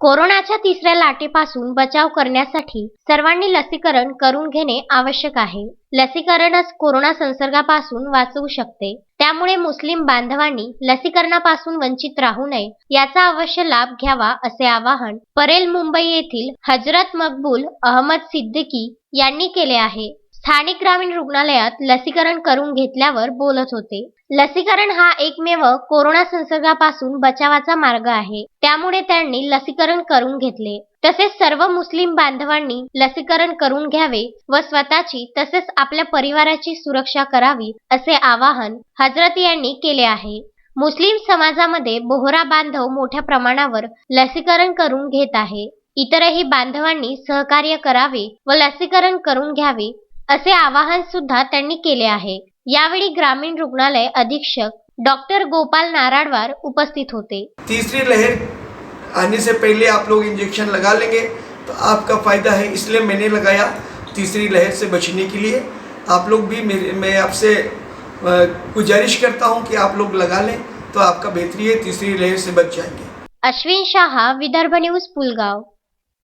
कोरोनाच्या तिसऱ्या लाटेपासून बचाव करण्यासाठी सर्वांनी लसीकरण करून घेणे आवश्यक आहे. लसीकरणच कोरोना संसर्गापासून वाचवू शकते. त्यामुळे मुस्लिम बांधवांनी लसीकरणापासून वंचित राहू नये याचा अवश्य लाभ घ्यावा असे आवाहन परेल मुंबई येथील हजरत मकबूल अहमद सिद्दीकी यांनी केले आहे. स्थानिक ग्रामीण रुग्णालयात लसीकरण करून घेतल्यावर बोलत होते. लसीकरण हा एकमेव कोरोना संसर्गापासून बचावाचा मार्ग आहे. त्यामुळे त्यांनी लसीकरण करून घेतले. तसेच सर्व मुस्लिम बांधवांनी लसीकरण करून घ्यावे व स्वतःची तसेच आपल्या परिवाराची सुरक्षा करावी असे आवाहन हजरत यांनी केले आहे. मुस्लिम समाजामध्ये बोहरा बांधव मोठ्या प्रमाणावर लसीकरण करून घेत आहे. इतरही बांधवांनी सहकार्य करावे व लसीकरण करून घ्यावे असे आवाहन सुद्धा त्यांनी केले आहे. यावेळी ग्रामीण रुग्णालय अधीक्षक डॉक्टर गोपाल नाराडवार उपस्थित होते. तीसरी लहर आने से पहले आप लोग इंजेक्शन लगा लेंगे तो आपका फ़ायदा है इसलिए मैंने लगाया तीसरी लहर से बचने के लिए। आप लोग भी मेरे मैं आपसे गुजारिश करता हूँ कि आप लोग लगा लें तो आपका बेहतरी है तीसरी लहर से बच जाएँगे। अश्विन शाह विदर्भ न्यूज़ पुलगाव।